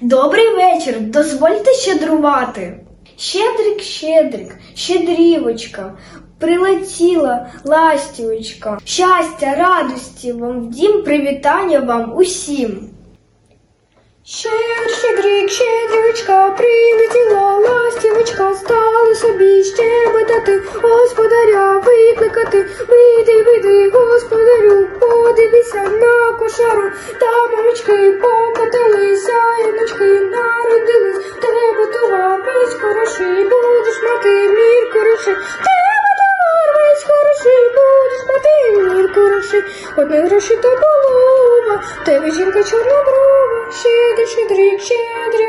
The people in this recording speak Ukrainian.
Добрий вечір, дозвольте щедрувати. Щедрик, щедрик, щедрівочка, прилетіла ластівочка. Щастя, радості вам в дім, привітання вам усім. Щедр, щедрик, щедрівочка, прилетіла ластівочка, стали собі щебетати, господаря викликати, там мамочки покотилися, іночки народились, тебе товар весь хороший, будеш мати мір хороший, тебе товар весь хороший, будеш мати мір хороший, одне гроші та полова, тебе жінка чорноброва, щедрик, щедрик, щедрівочка,